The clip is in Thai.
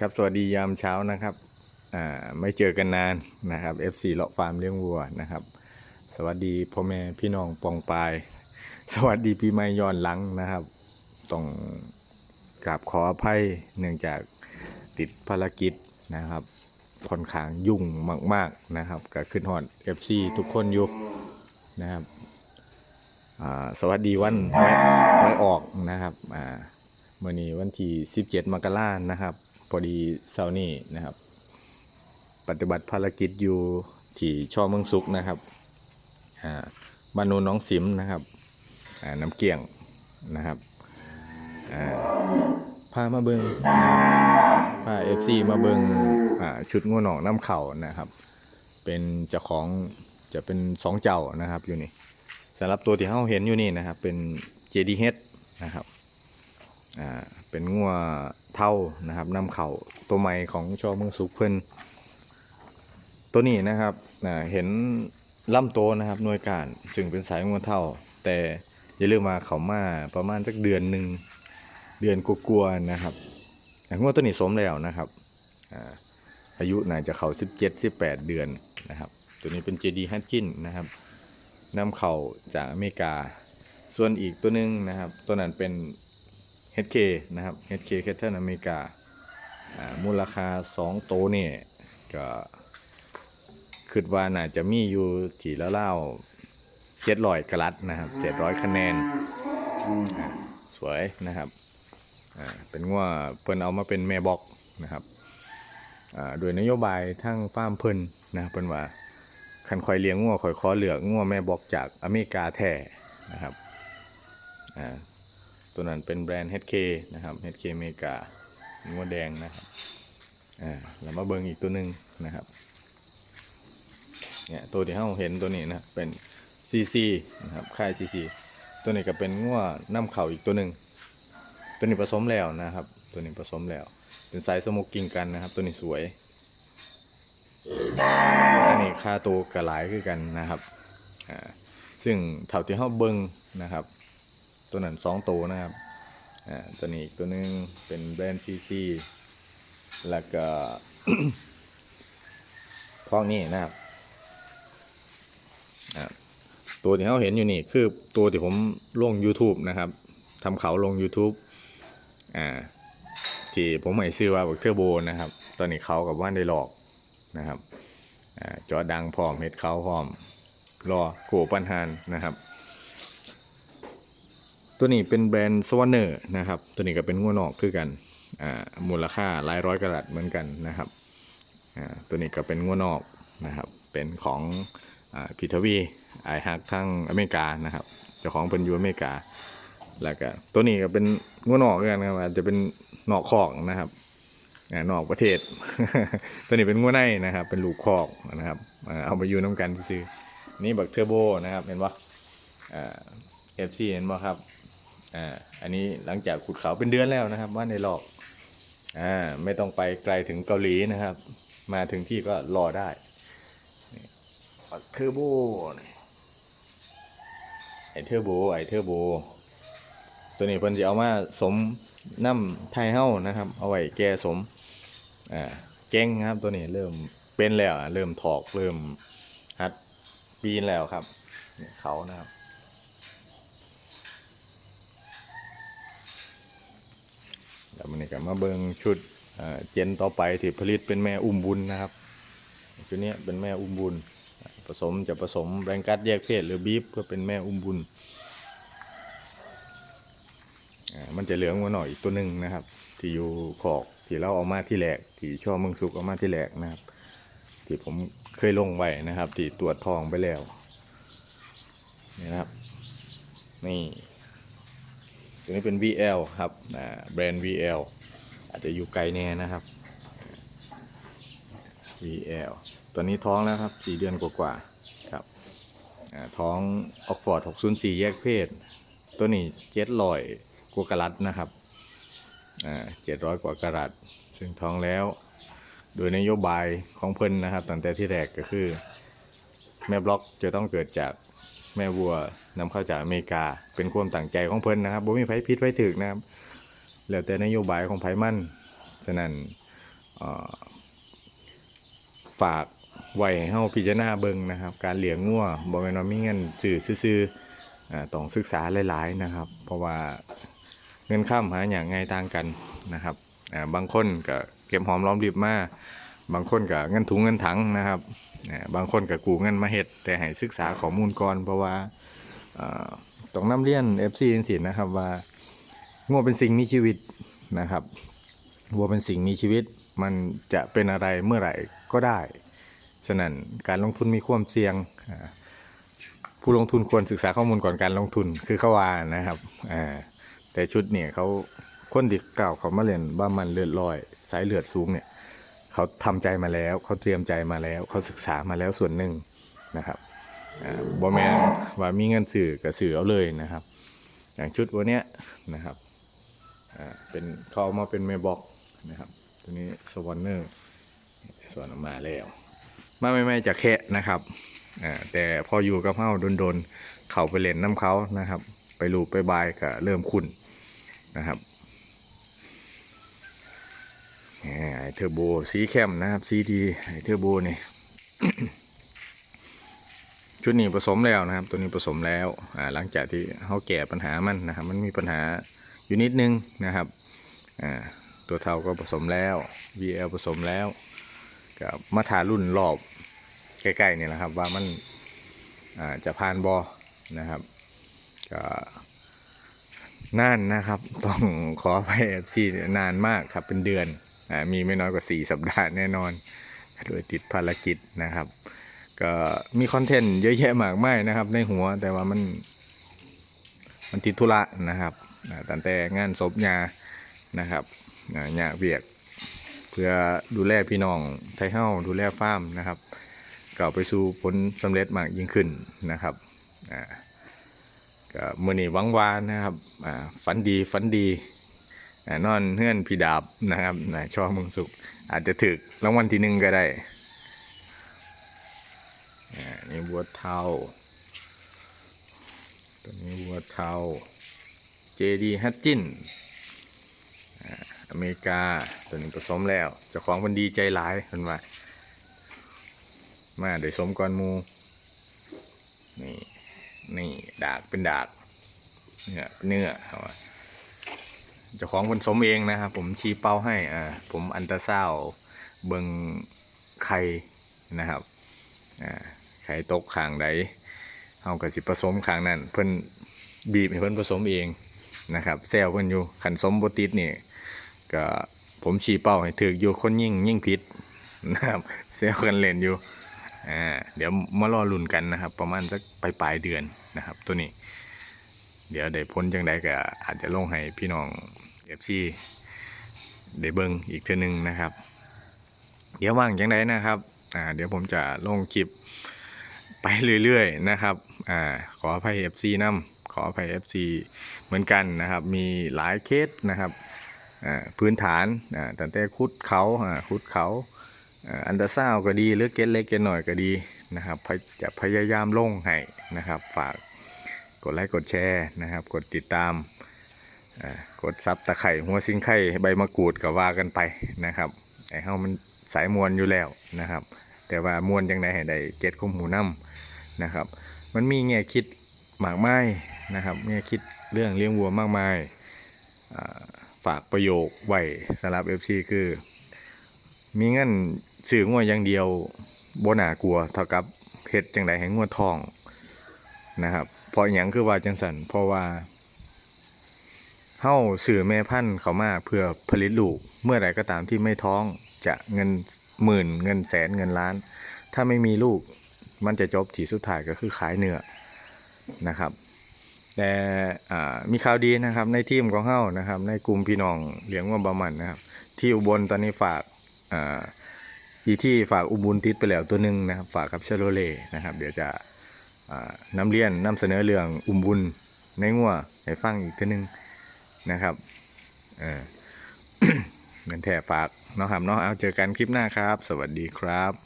ครับสวัสดียามเช้านะครับอ่าไม่เจอกันนานนะครับ FC เลาะฟาร์มเลี้ยงวัวนะครับ สวัสดีพ่อแม่พี่น้องปองปาย สวัสดีปีใหม่ย้อนหลังนะครับต้องกราบขออภัยเนื่องจากติดภารกิจนะครับค่อนข้างยุ่งมาก ๆนะครับก็ขึ้นฮอด FC ทุกคนอยู่นะครับสวัสดีวันไม่ไม่ออกนะครับอ่ามื่อนี้วันที่ 17 มกราคมนะครับ พอดีเสานี้นะครับ ปฏิบัติภารกิจอยู่ที่ช่อเมืองสุกนะครับบ้านโนนน้องสิมนะครับน้ำเกี่ยงนะครับพามาเบิงพาเอฟซีมาเบิงชุดงูหนองน้ำเข่านะครับ เป็นเจ้าของจะเป็นสองเจ้านะครับอยู่นี่สำหรับตัวที่เราเห็นอยู่นี่นะครับ เป็น JDH นะครับ อ่าเป็นงัวเท่านะครับนำเข่าตัวใหม่ของชอเมืองสุขเพิ่นตัวนี้นะครับอ่าเห็นล่ำโตนะครับหน่วยการซึ่งเป็นสายงัวเท่า แต่อย่าลืมมาเขามาประมาณสักเดือนหนึ่งเดือนกลัวๆนะครับงัวตัวนี้สมแล้วนะครับอ่าอายุน่าจะเขา17 18 เดือนนะครับ ตัวนี้เป็น JD h u t c h i n นะครับนำเข่าจากอเมริกา ส่วนอีกตัวหนึงนะครับ ตัวนั้นเป็น HK นะครับ HK c a t t l e อเมริกามูลค่า2โตเนี่ยก็คิดว่าน่าจะมีอยู่ที่ละเล่าเจ็ดร้อยกรัตนะครับเจ็ดร้อยคะแนนสวยนะครับเป็นว่าเพิ่นเอามาเป็นแม่บอกนะครับโดยนโยบายทั้งฟาร์มเพิ่นนะเพิ่นว่าคันคอยเลี้ยงงัวคอยขอเหลือกงัวแม่บอกจากอเมริกาแท้นะครับ ตัวนั้นเป็นแบรนด์ HK นะครับ HK เมกางัวแดงนะครับอ่าแล้วมาเบิงอีกตัวหนึ่งนะครับเนี่ยตัวที่เราเห็นตัวนี้นะเป็น CC นะครับค่าย CC ตัวนี้ก็เป็นงัวน้ำเข่าอีกตัวหนึ่งตัวนี้ผสมแล้วนะครับ ตัวนี้ผสมแล้ว เป็นสายสโมกกิ้งกันนะครับ ตัวนี้สวยอันนี้ค่าตัวกระหลายคือกันนะครับอ่าซึ่งเท่าที่เราเบิงนะครับ ตัวนั้นสองตัวนะครับอ่าตัวนี้อีกตัวหนึงเป็นแบรนด์ซีซีแล้วก็พวกนี้นะครับอ่าตัวที่เขาเห็นอยู่นี่คือตัวที่ผมลง YouTube นะครับทำเขาลง YouTube อ่าที่ผมให้ซื้อว่าบักเทอร์โบนะครับ ตอนนี้เขากับว่านได้หลอกนะครับอ่าจอดังพร้อมเฮ็ดเขาพร้อม รอโกปันหานนะครับ ตัวนี้เป็นแบรนด์สว a เนอร์นะครับ ตัวนี้ก็เป็นงัวนอกคือกันอ่ามูลค่าหลายร้อยกะรัตเหมือนกันนะครับอ่าตัวนี้ก็เป็นงัวนอกนะครับ เป็นของอ่าพีทวีไอฮักทั้งอเมริกานะครับเจ้าของเป็นอยูอเมริกา แล้วก็ตัวนี้ก็เป็นงัวนอกเหมือนกันครับอาจจะเป็นนอกคอกนะครับอ่านอกประเทศ ตัวนี้เป็นงัวในนะครับ เป็นลูกคอกนะครับเอามาอยู่น้ำกันซื้อนี่บักเทอร์โบนะครับเห็นปะอ่าเอฟซีเห็นปะครับ อ่าอันนี้หลังจากขุดเขาเป็นเดือนแล้วนะครับ ว่าในหลอกอ่าไม่ต้องไปไกลถึงเกาหลีนะครับ มาถึงที่ก็รอได้นี่บักเทอร์โบนี่ไอเทอร์โบไอเทอร์โบตัวนี้เพิ่นจะเอามาสมน้ำไทยเฮ้านะครับ เอาไว้แก่สมอ่าเก่งครับตัวนี้เริ่มเป็นแล้วอะเริ่มถอกเริ่มฮัดปีนแล้วครับเนี่ยเขานะครับ แล้วมั นี่ก็มาเบิงชุดเจนต่อไปที่ผลิตเป็นแม่อุ้มบุญนะครับชุดนี้เป็นแม่อุ้มบุญ ผสมจะผสมแบงกัดแยกเพศหรือบีฟเพื่อเป็นแม่อุ้มบุญมันจะเหลืองมาหน่อยอีกตัวหนึ่งนะครับ ที่อยู่ขอกที่เราเอามาที่แหลกที่ช่อเมืองสุกเอามาที่แหลกนะครับ ที่ผมเคยลงไว้นะครับ ที่ตรวจทองไปแล้วนี่นะครับ นี่ ตัวนี้เป็น VL ครับแบรนด์ VL อาจจะอยู่ไกลแน่นะครับ VL ตัวนี้ท้องแล้วครับ4เดือนกว่าๆครับท้องออกฟอร์ด604 แยกเพศ ตัวนี้เจ็ดร้อยกว่ากะรัตนะครับเจ็ดร้อยกว่ากะรัตซึ่งท้องแล้ว โดยนโยบายของเพิ่นนะครับตั้งแต่ที่แรกก็คือ แม่บล็อกจะต้องเกิดจาก แม่วัวนำเข้าจากอเมริกา เป็นความตั้งใจของเพิ่นนะครับบ่มีไผผิดไผถูกนะครับ แล้วแต่นโยบายของไผมันฉะนั้นฝากไว้ให้เฮาพิจารณาเบิ่งนะครับ การเลี้ยงงัวบ่แม่นว่ามีเงินซื้อซื่อๆอ่าต้องศึกษาหลาย ๆนะครับ เพราะว่าเงินข้ามหาอย่างไงต่างกันนะครับบางคนก็เก็บหอมรอมริบมา บางคนก็เงินถุงเงินถังนะครับบางคนก็กู้เงินมาเฮ็ดแต่ให้ศึกษาข้อมูลก่อนเพราะว่าต้องนํเรียน FC จังซี่นะครับว่างัวเป็นสิ่งมีชีวิตนะครับวัวเป็นสิ่งมีชีวิต มันจะเป็นอะไรเมื่อไหร่ก็ได้ฉะนั้นการลงทุนมีความเสี่ยงผู้ลงทุนควรศึกษาข้อมูลก่อนการลงทุนคือเขาวานะครับแต่ชุดเนี่ยเขาคนที่เก่าวเขามาเรียนว่ามันเลือดลอย สายเลือดสูงเนี่ย เขาทำใจมาแล้ว เขาเตรียมใจมาแล้ว เขาศึกษามาแล้วส่วนหนึ่งนะครับบอแมนว่ามีเงินสื่อกับสื่อเอาเลยนะครับ อย่างชุดวันเนี้ยนะครับอ่าเป็นเขาเอามาเป็นเมบ็อกนะครับ ตัวนี้สวอนเนอร์สวนออกมาแล้วมาไม่ไม่จะแคะนะครับอ่าแต่พออยู่กับเฮาโดนๆเขาไปเล่นน้ำเขานะครับ ไปลูบไปบายก็เริ่มคุ้นนะครับ เทอร์โบสีเข้มนะครับสีดีไอเทอร์โบนี่ชุดนี้ผสมแล้วนะครับ ตัวนี้ผสมแล้วอ่าหลังจากที่เขาแก้ปัญหามันนะครับมันมีปัญหาอยู่นิดนึงนะครับอ่าตัวเทาก็ผสมแล้ว VL ผสมแล้วกับมาถารุ่นรอบใกล้ๆเนี่ยนะครับ ว่ามันอ่าจะผ่านบอนะครับก็นานนะครับ ต้องขอไปเอฟซีนานมากครับเป็นเดือน มีไม่น้อยกว่า 4 สัปดาห์แน่นอน โดยติดภารกิจนะครับ ก็มีคอนเทนต์เยอะแยะมากมายนะครับ ในหัวแต่ว่ามัน มันติดธุระนะครับตั้งแต่งานศพยานะครับอ่าญาเวียก เพื่อดูแลพี่น้องไทยเฮ้าดูแลฟาร์มนะครับก็ไปสู่ผลสำเร็จมากยิ่งขึ้นนะครับอ่าก็มื่อนี้หวังวานนะครับอ่าฝันดีฝันดี นอนเฮือนพี่ดาบนะครับนะชอบมึงสุข อาจจะถึกรางวัลที่หนึ่งก็ได้อ่านี่วัวเทาตัวนี้วัวเทา JD ฮัตจินอเมริกาตัวนี้ผสมแล้วเจ้าของมันดีใจหลายเพิ่นว่ามาได้สมก่อนมูนี่นี่ดากเป็นดากเนื้อเนื้อเอา เจ้าของคนสมเองนะครับ ผมชี้เป้าให้อ่าผมอันตราซาวเบิงไข่นะครับอ่าไข่ตกข้างใดเฮาก็สิผสมข้างนั้นเพิ่นบีบให้เพิ่นผสมเองนะครับแซวเพิ่นอยู่ขันสมบ่ติดนี่ก็ผมชี้เป้าให้ถึกอยู่คนยิ่งยิ่งผิดนะครับแซวกันเล่นอยู่อ่าเดี๋ยวมารอลุ้นกันนะครับ ประมาณสักปลายปลายเดือนนะครับ ตัวนี้ เดี๋ยวได้พ้นจังใดก็อาจจะลงให้พี่น้อง FC ได้เบิ่งอีกเทื่อนึงนะครับ เดี๋ยวว่างจังใดนะครับอ่าเดี๋ยวผมจะลงคลิปไปเรื่อยๆนะครับอ่าขออภัย FC นำขออภัย FC เหมือนกันนะครับ มีหลายเคสนะครับอ่าพื้นฐานอ่าตั้งแต่คุดเขาอ่าคุดเขาอ่าอันเดอร์ซาวก็ดีหรือเกตเล็กเกตหน่อยก็ดีนะครับจะพยายามลงให้นะครับฝาก กดไลค์กดแชร์นะครับ กดติดตามกดซับตะไคร่หัวซิงไข่ใบมะกรูดก็ว่ากันไปนะครับไอ้เฮามันสายมวนอยู่แล้วนะครับ แต่ว่ามวนจังไดให้ได้เก็ตข้อมูลนํนะครับ มันมีแง่คิดมากมายนะครับแง่คิดเรื่องเลี้ยงวัวมากมายฝากประโยคไว้สำหรับ FC คือ มีเงินซื้องัวอย่างเดียวบ่น่ากลัวเท่ากับเฮ็ดจังไดให้งัวทองนะครับ เพราะหยังคือว่าจังสันเพราะว่าเฮ้าสื่อแม่พันธุ์เขามาเพื่อผลิตลูก เมื่อใดก็ตามที่ไม่ท้องจะเงินหมื่นเงินแสนเงินล้าน ถ้าไม่มีลูกมันจะจบที่สุดท้ายก็คือขายเนื้อนะครับ แต่อ่ามีข่าวดีนะครับ ในทีมของเฮ้านะครับ ในกลุ่มพี่น้องเลี้ยงวัวบามันนะครับ ที่อุบลตอนนี้ฝากอ่าอีที่ฝากอุบุญติดไปแล้วตัวหนึ่งนะครับ ฝากกับเชโรเล่นะครับ เดี๋ยวจะ นำเรียนนำเสนอเรื่องอุมบุญในงัวให้ฟังอีกทีนึงนะครับเออเงินแถฝากเนาะครับเนาะเอาเจอกันคลิปหน้าครับ สวัสดีครับ